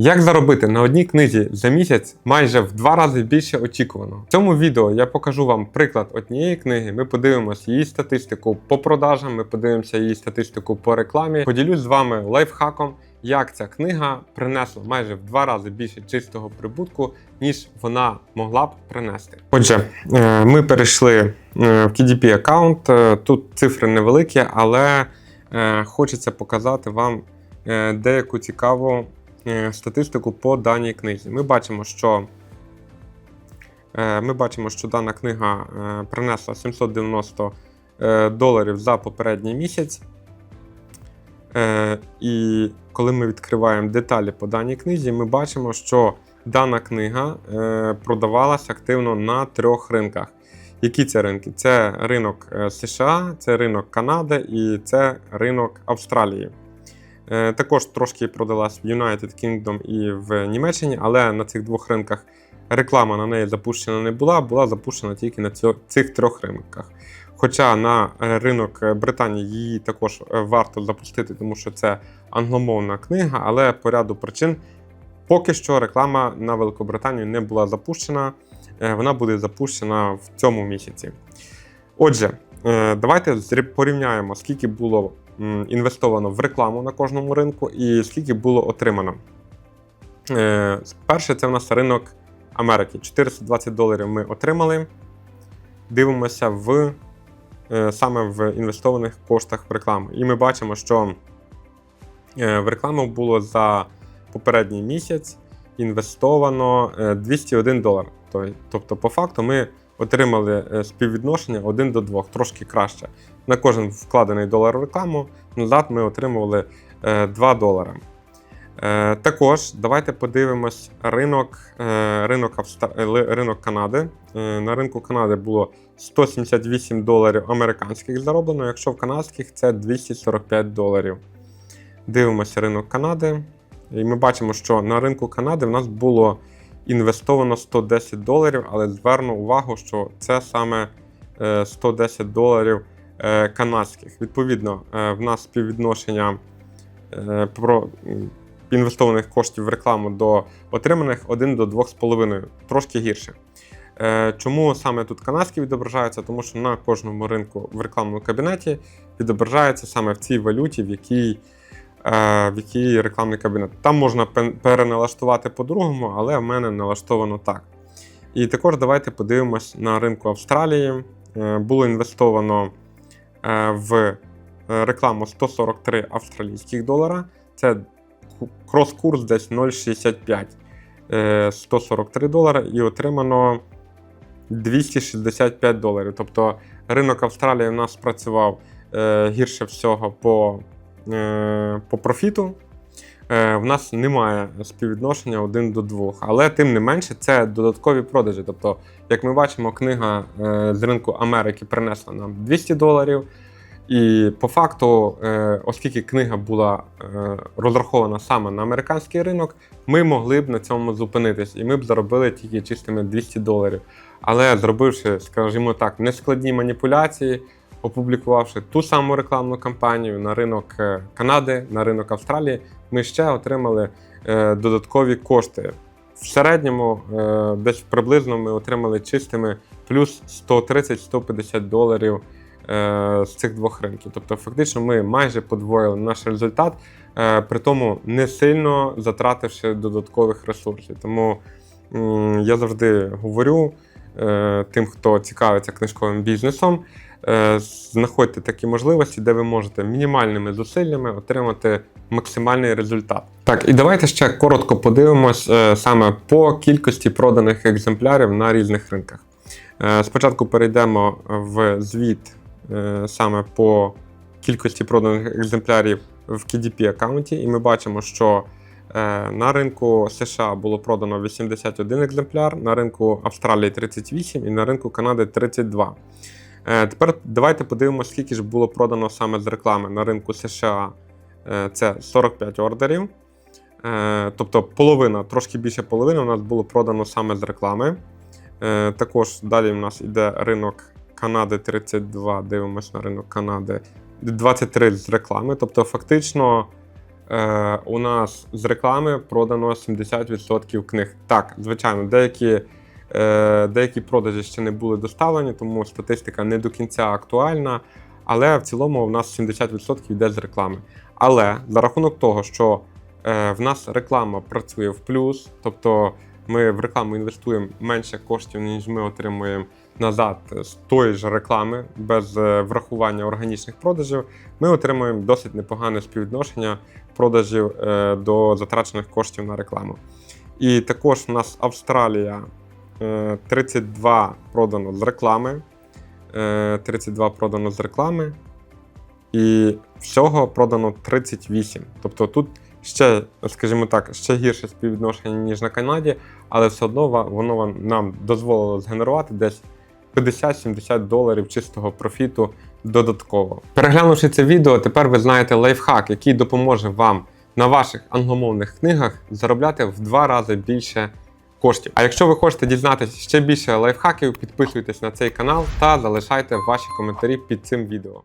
Як заробити на одній книзі за місяць майже в два рази більше очікувано? В цьому відео я покажу вам приклад однієї книги. Ми подивимося її статистику по продажам, ми подивимося її статистику по рекламі. Поділюсь з вами лайфхаком, як ця книга принесла майже в два рази більше чистого прибутку, ніж вона могла б принести. Отже, е, ми перейшли е, в KDP аккаунт. Е, Тут цифри невеликі, але хочеться показати вам деяку цікаву статистику по даній книзі. Ми бачимо, що е, ми бачимо, що дана книга е, принесла 790 е, доларів за попередній місяць. Е, І коли ми відкриваємо деталі по даній книзі, ми бачимо, що дана книга е, продавалась активно на трьох ринках. Які це ринки? Це ринок е, США, це ринок Канади і це ринок Австралії. Е, Також трошки продалась в United Kingdom і в Німеччині, але на цих двох ринках реклама на неї запущена не була, була запущена тільки на цих трьох ринках. Хоча на е, ринок е, Британії її також варто запустити, тому що це англомовна книга, але по ряду причин поки що реклама на Великобританію не була запущена. Вона буде запущена в цьому місяці. Отже, давайте порівняємо, скільки було інвестовано в рекламу на кожному ринку і скільки було отримано. Е, Перше, це в нас ринок Америки. 420 доларів ми отримали. Дивимося в, е, саме в інвестованих коштах в рекламу. І ми бачимо, що е, в рекламу було за попередній місяць інвестовано е, 201 долар. Тобто, по факту, ми отримали е, співвідношення 1 до 2, трошки краще. На кожен вкладений долар в рекламу назад ми отримували е, 2 долари. Е, Також давайте подивимось ринок, е, ринок, е, ринок Канади. Е, На ринку Канади було 178 доларів американських зароблено, якщо в канадських це 245 доларів. Дивимося ринок Канади. І ми бачимо, що на ринку Канади в нас було інвестовано 110 доларів, але зверну увагу, що це саме е, 110 доларів е, канадських. Відповідно, е, в нас співвідношення е, про інвестованих коштів в рекламу до отриманих 1 до 2,5, трошки гірше. Е, Чому саме тут канадські відображаються? Тому що на кожному ринку в рекламному кабінеті відображається саме в цій валюті, в якій, е, в якій рекламний кабінет. Там можна переналаштувати по-другому, але в мене налаштовано так. І також давайте подивимось на ринку Австралії. Е, Було інвестовано е, в е, рекламу 143 австралійських долара. Це крос-курс десь 0,65. Е, 143 долари і отримано 265 доларів. Тобто ринок Австралії у нас працював е, гірше всього по, е, по профіту. Е, в нас немає співвідношення 1 до 2, але тим не менше це додаткові продажі. Тобто, як ми бачимо, книга е, з ринку Америки принесла нам 200 доларів. І по факту, е, оскільки книга була е, розрахована саме на американський ринок, ми могли б на цьому зупинитись, і ми б заробили тільки чистими 200 доларів. Але зробивши, скажімо так, нескладні маніпуляції, опублікувавши ту саму рекламну кампанію на ринок е, Канади, на ринок Австралії, ми ще отримали е, додаткові кошти. В середньому е, десь приблизно ми отримали чистими плюс 130-150 доларів з цих двох ринків. Тобто, фактично, ми майже подвоїли наш результат, при тому не сильно затративши додаткових ресурсів. Тому я завжди говорю тим, хто цікавиться книжковим бізнесом. Е, Знаходьте такі можливості, де ви можете мінімальними зусиллями отримати максимальний результат. Так, і давайте ще коротко подивимось е, саме по кількості проданих екземплярів на різних ринках. Е, Спочатку перейдемо в звіт саме по кількості проданих екземплярів в KDP аккаунті, і ми бачимо, що на ринку США було продано 81 екземпляр, на ринку Австралії 38 і на ринку Канади 32. Е, Тепер давайте подивимося, скільки ж було продано саме з реклами на ринку США. Е, Це 45 ордерів. Е, Тобто половина, трошки більше половини у нас було продано саме з реклами. Також далі у нас йде ринок Канади 32, дивимося на ринок Канади. 23 з реклами. Тобто, фактично у нас з реклами продано 70% книг. Так, звичайно, деякі, деякі продажі ще не були доставлені, тому статистика не до кінця актуальна. Але в цілому у нас 70% йде з реклами. Але за рахунок того, що е, в нас реклама працює в плюс, тобто ми в рекламу інвестуємо менше коштів, ніж ми отримуємо назад з тої ж реклами, без е, врахування органічних продажів, ми отримуємо досить непогане співвідношення продажів е, до затрачених коштів на рекламу. І також у нас Австралія е, 32 продано з реклами. е, 32 продано з реклами. І всього продано 38. Тобто тут ще, скажімо так, ще гірше співвідношення, ніж на Канаді, але все одно воно нам дозволило згенерувати десь 50-70 доларів чистого профіту додатково. Переглянувши це відео, тепер ви знаєте лайфхак, який допоможе вам на ваших англомовних книгах заробляти в два рази більше коштів. А якщо ви хочете дізнатися ще більше лайфхаків, підписуйтесь на цей канал та залишайте ваші коментарі під цим відео.